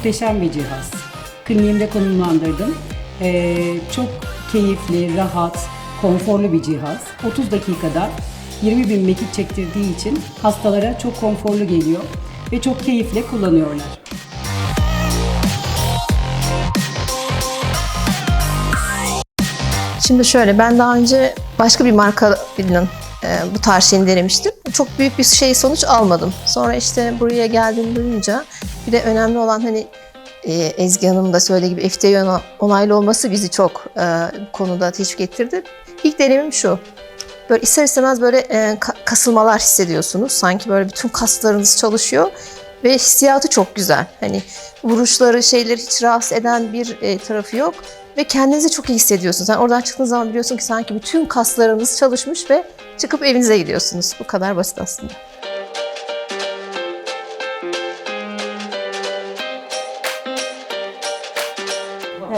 muhteşem bir cihaz. Kliniğimde konumlandırdım. Ee, çok keyifli, rahat, konforlu bir cihaz. 30 dakikada 20 bin mekik çektirdiği için hastalara çok konforlu geliyor ve çok keyifle kullanıyorlar. Şimdi şöyle ben daha önce başka bir markanın e, bu tarz şeyini denemiştim. Çok büyük bir şey sonuç almadım. Sonra işte buraya geldiğimi duyunca bir de önemli olan hani e, Ezgi Hanım da söylediği gibi FDA ona- onaylı olması bizi çok e, konuda teşvik ettirdi. İlk deneyimim şu. Böyle ister istemez böyle e, ka- kasılmalar hissediyorsunuz. Sanki böyle bütün kaslarınız çalışıyor ve hissiyatı çok güzel. Hani vuruşları, şeyleri hiç rahatsız eden bir e, tarafı yok ve kendinizi çok iyi hissediyorsunuz. Yani oradan çıktığınız zaman biliyorsun ki sanki bütün kaslarınız çalışmış ve çıkıp evinize gidiyorsunuz. Bu kadar basit aslında.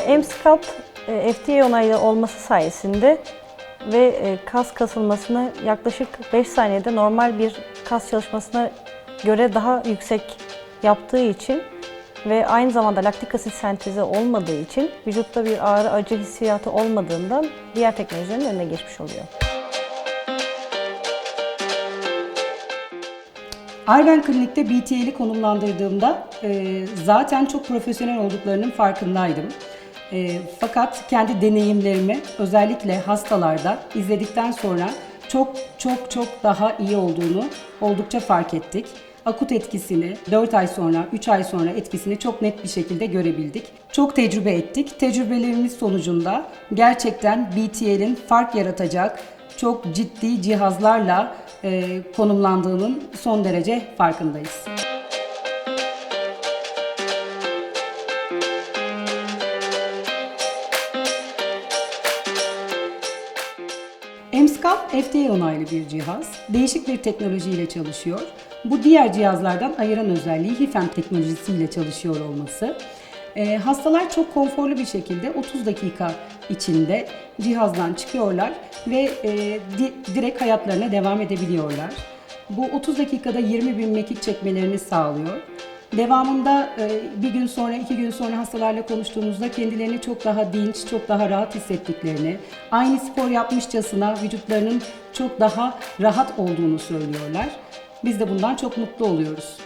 M-Sculpt e, FDA onaylı olması sayesinde ve e, kas kasılmasını yaklaşık 5 saniyede normal bir kas çalışmasına göre daha yüksek yaptığı için ve aynı zamanda laktik asit sentezi olmadığı için vücutta bir ağrı acı hissiyatı olmadığından diğer teknolojilerin önüne geçmiş oluyor. Arven Klinik'te BTL'i konumlandırdığımda e, zaten çok profesyonel olduklarının farkındaydım. E, fakat kendi deneyimlerimi özellikle hastalarda izledikten sonra çok çok çok daha iyi olduğunu oldukça fark ettik. Akut etkisini 4 ay sonra, 3 ay sonra etkisini çok net bir şekilde görebildik. Çok tecrübe ettik. Tecrübelerimiz sonucunda gerçekten BTL'in fark yaratacak çok ciddi cihazlarla e, konumlandığının son derece farkındayız. FDA onaylı bir cihaz. Değişik bir teknolojiyle çalışıyor. Bu diğer cihazlardan ayıran özelliği HIFEM teknolojisiyle çalışıyor olması. Ee, hastalar çok konforlu bir şekilde 30 dakika içinde cihazdan çıkıyorlar ve e, di- direkt hayatlarına devam edebiliyorlar. Bu 30 dakikada 20 bin mekik çekmelerini sağlıyor. Devamında e, bir gün sonra, iki gün sonra hastalarla konuştuğumuzda kendilerini çok daha dinç, çok daha rahat hissettiklerini, aynı spor yapmışçasına vücutlarının çok daha rahat olduğunu söylüyorlar. Biz de bundan çok mutlu oluyoruz.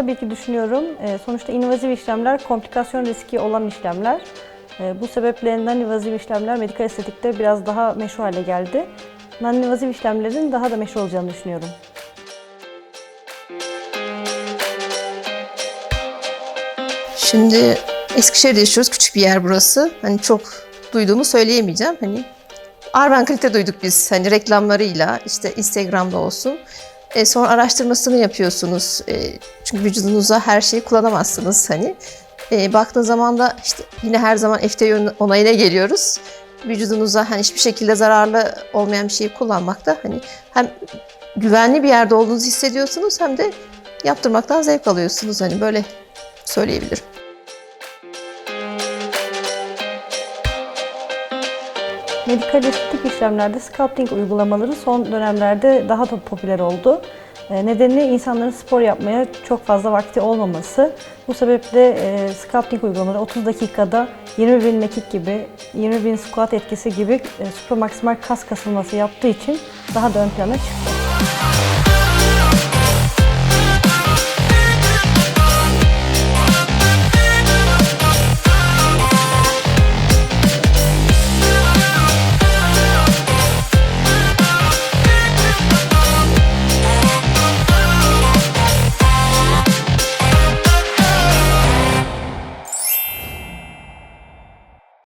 Tabii ki düşünüyorum. Ee, Sonuçta invazif işlemler komplikasyon riski olan işlemler. Ee, Bu sebeple non-invazif işlemler medikal estetikte biraz daha meşru hale geldi. Non-invazif işlemlerin daha da meşru olacağını düşünüyorum. Şimdi Eskişehir'de yaşıyoruz. Küçük bir yer burası. Hani çok duyduğumu söyleyemeyeceğim. Hani Arven Kalite duyduk biz. Hani reklamlarıyla işte Instagram'da olsun. E, sonra araştırmasını yapıyorsunuz. E, çünkü vücudunuza her şeyi kullanamazsınız hani. E, baktığın zaman da işte yine her zaman FDA onayına geliyoruz. Vücudunuza hani hiçbir şekilde zararlı olmayan bir şeyi kullanmakta hani hem güvenli bir yerde olduğunuzu hissediyorsunuz hem de yaptırmaktan zevk alıyorsunuz. Hani böyle söyleyebilirim. Medikal estetik işlemlerde sculpting uygulamaları son dönemlerde daha da popüler oldu. Ee, Nedeni insanların spor yapmaya çok fazla vakti olmaması. Bu sebeple e, sculpting uygulamaları 30 dakikada 20 bin mekik gibi, 20 bin squat etkisi gibi e, supramaksimal kas kasılması yaptığı için daha da ön plana çıktı.